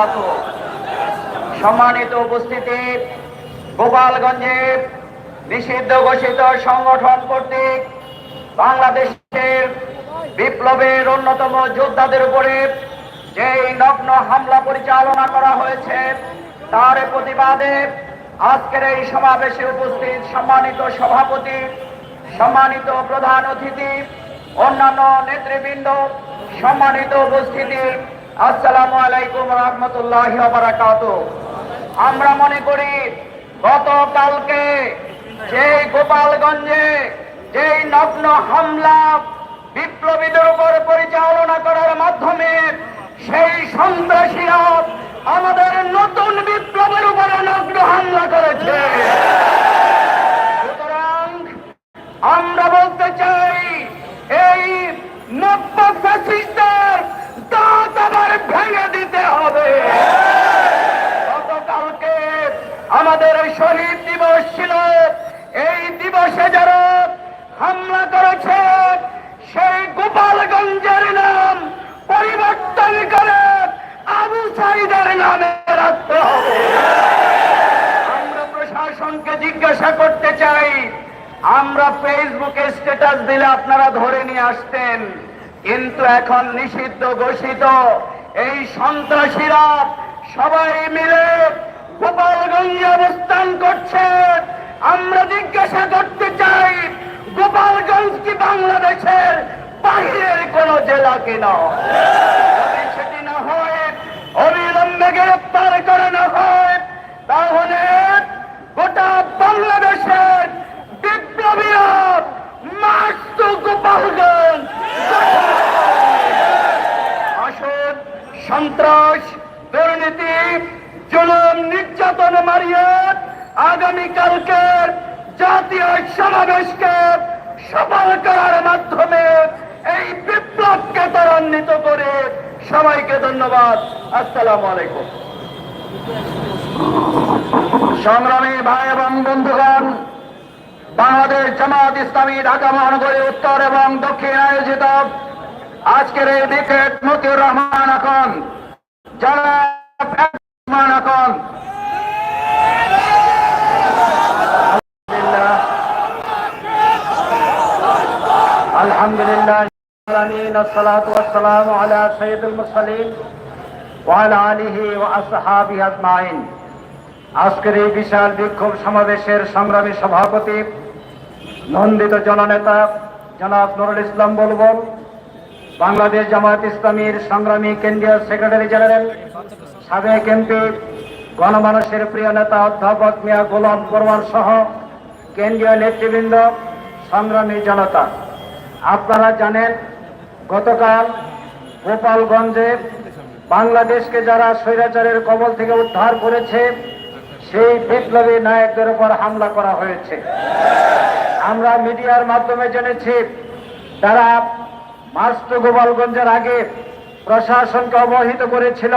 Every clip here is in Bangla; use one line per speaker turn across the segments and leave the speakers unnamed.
বারাকাতুহু সম্মানিত উপস্থিতি, গোপালগঞ্জে নিষিদ্ধ ঘোষিত সংগঠন কর্তৃক বাংলাদেশের বিপ্লবের অন্যতম যোদ্ধাদের উপরে যেই নগ্ন হামলা পরিচালনা করা হয়েছে, তার প্রতিবাদে আজকের এই সমাবেশে উপস্থিত সম্মানিত সভাপতি, সম্মানিত প্রধান অতিথি, অন্যান্য নেতৃবৃন্দ, সম্মানিত উপস্থিতি আসসালামু আলাইকুম রহমতুল্লাহ আমরা মনে করি, গতকালকে সেই গোপালগঞ্জে যেই নগ্ন হামলা বিপ্লবীদের উপর পরিচালনা করার মাধ্যমে সেই সন্ত্রাসীরা আমাদের নতুন বিপ্লবের উপরে নগ্ন হামলা করেছে সুতরাং আমরা বলতে চাই এই নব্য ফ্যাসিস্টের দাঁত আবার ভেঙে দিতে হবে গতকালকে আমাদের শহীদ দিবস ছিল এই দিবসে যারা হামলা করেছে সেই গোপালগঞ্জের নাম পরিবর্তন করে আবু সাইদের নামে রাখতে হবে আমরা প্রশাসনকে জিজ্ঞাসা করতে চাই, আমরা ফেসবুকে স্ট্যাটাস দিলে আপনারা ধরে নিয়ে আসতেন, কিন্তু এখন নিষিদ্ধ ঘোষিত। এই সন্ত্রাসীরা সবাই মিলে গোপালগঞ্জে অবস্থান করছে। আমরা জিজ্ঞাসা করতে চাই, গোপালগঞ্জ কি বাংলাদেশের বাহিরের কোন জেলা কিনা যদি সেটি না হয় অবিলম্বে গ্রেপ্তার করে না হয় তাহলে গোটা বাংলাদেশের বিপ্লবীরা মাস্ত গোপালগঞ্জ আসুন সন্ত্রাস, দুর্নীতি, জুলুম, নির্যাতন মারিয়ে আগামীকালকের জাতীয় সমাবেশকে সফল করার মাধ্যমে এই বিপ্লবকে ত্বরান্বিত করে সবাইকে ধন্যবাদ। আসসালাম আলাইকুম। সংগ্রামী ভাই এবং বন্ধুগণ, বাংলাদেশ জামাত ইসলামী ঢাকা মহানগরী উত্তর এবং দক্ষিণ আয়োজিত আজকের এই উইকেট মতিউর রহমান এখন যারা রহমান এখন আলহামদুলিল্লাহ العالمين الصلاة والسلام على سيد المرسلين وعلى آله وأصحابه أجمعين আজকের এই বিশাল বিক্ষোভ সমাবেশের সংগ্রামী সভাপতি নন্দিত জননেতা জনাব নুরুল ইসলাম বলবল বাংলাদেশ জামায়াত ইসলামীর সংগ্রামী কেন্দ্রীয় সেক্রেটারি জেনারেল, সাবেক এমপি, গণমানুষের প্রিয় নেতা অধ্যাপক মিয়া গোলাম পরওয়ান সহ কেন্দ্রীয় নেতৃবৃন্দ, সংগ্রামী জনতা। আপনারা জানেন, গতকাল গোপালগঞ্জে বাংলাদেশকে যারা স্বৈরাচারের কবল থেকে উদ্ধার করেছে, সেই বিপ্লবী নায়কদের উপর হামলা করা হয়েছে। আমরা মিডিয়ার মাধ্যমে জেনেছি, তারা মাস্ট গোপালগঞ্জের আগে প্রশাসনকে অবহিত করেছিল।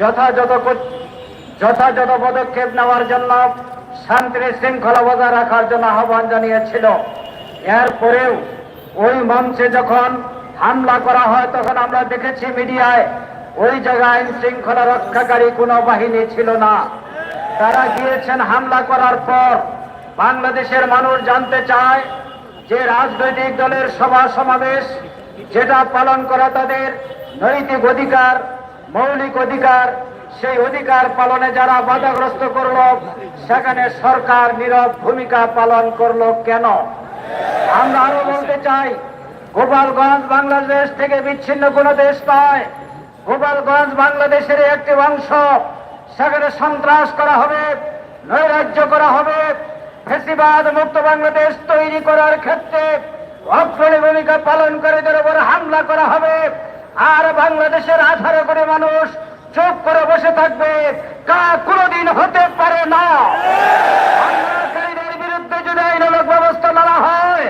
যথাযথ যথাযথ পদক্ষেপ নেওয়ার জন্য শান্তির শৃঙ্খলা বজায় রাখার জন্য আহ্বান জানিয়েছিল। এরপরেও ওই মঞ্চে যখন হামলা করা হয়, তখন আমরা দেখেছি মিডিয়ায় ওই জায়গায় আইন শৃঙ্খলা রক্ষাকারী কোনো বাহিনী ছিল না। তারা গিয়েছেন হামলা করার পর বাংলাদেশের মানুষ জানতে চায় যে রাজনৈতিক দলের সভা সমাবেশ যেটা পালন করা তাদের নৈতিক অধিকার, মৌলিক অধিকার, সেই অধিকার পালনে যারা বাধাগ্রস্ত করল, সেখানে সরকার নীরব ভূমিকা পালন করল কেন? আমরা আরও বলতে চাই, গোপালগঞ্জ বাংলাদেশ থেকে বিচ্ছিন্ন কোনো দেশ নয়। গোপালগঞ্জ বাংলাদেশের একটি অংশ, সেখানে সন্ত্রাস করা হবে, নৈরাজ্য করা হবে, ফেসিবাদ মুক্ত বাংলাদেশ তৈরি করার ক্ষেত্রে অগ্রণী ভূমিকা পালন করে উপর হামলা করা হবে, আর বাংলাদেশের আঠারো কোটি মানুষ চোখ করে বসে থাকবে কা কোনোদিন হতে পারে না। বিরুদ্ধে যদি আইনানুগ ব্যবস্থা নেওয়া হয়,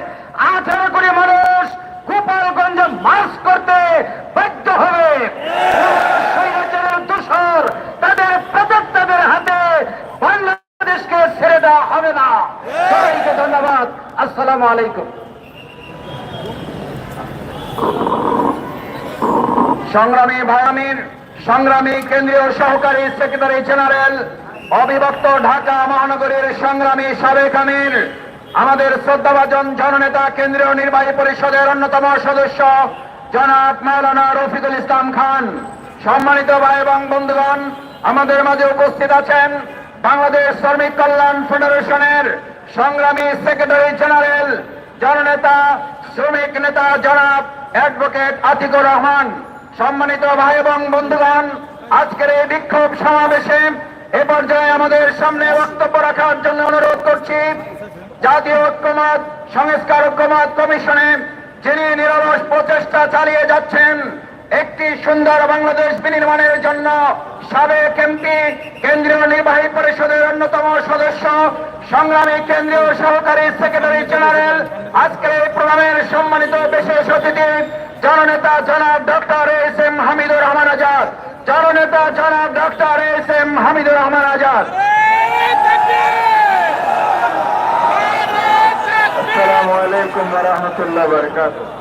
আঠারো কোটি মানুষ গোপালগঞ্জে মার্চ করতে বাধ্য হবে। দোষর তাদের প্রদত্তদের হাতে বাংলাদেশকে ছেড়ে দেওয়া হবে না। সবাইকে ধন্যবাদ। আসসালামু আলাইকুম। সংগ্রামী ভায়ামির
সংগ্রামী কেন্দ্রীয় সহকারী সেক্রেটারি জেনারেল, অবিভক্ত ঢাকা মহানগরীর সংগ্রামী সাবেক আমির, আমাদের শ্রদ্ধাভাজন জননেতা কেন্দ্রীয় নির্বাহী পরিষদের অন্যতম সদস্য জনাব মাওলানা রফিকুল ইসলাম খান। সম্মানিত ভাই এবং বন্ধুগণ, আমাদের মাঝে উপস্থিত আছেন বাংলাদেশ শ্রমিক কল্যাণ ফেডারেশনের সংগ্রামী সেক্রেটারি জেনারেল, জননেতা, শ্রমিক নেতা জনাব অ্যাডভোকেট আতিকুর রহমান, সম্মানিত ভাই এবং বন্ধুগণ, আজকের এই বিক্ষোভ সমাবেশে এ পর্যায়ে আমাদের সামনে বক্তব্য রাখার জন্য অনুরোধ করছি। জাতীয় ঐক্যমত, সংস্কার ঐক্যমত কমিশনে যিনি নিরলস প্রচেষ্টা চালিয়ে যাচ্ছেন, একটি সুন্দর বাংলাদেশ বিনির্মাণের জন্য সাবেক এমপি, কেন্দ্রীয় নির্বাহী পরিষদের অন্যতম সদস্য, সংগ্রামী কেন্দ্রীয় সহকারী সেক্রেটারি জেনারেল, আজকের এই প্রোগ্রামের সম্মানিত বিশেষ অতিথি, জননেতা জনাব doctor S M Hamidur Rahman Azad. জননেতা জনাব doctor S M Hamidur Rahman Azad. আসসালামু আলাইকুম রাহমাতুল্লাহি ওয়া বারাকাতুহু।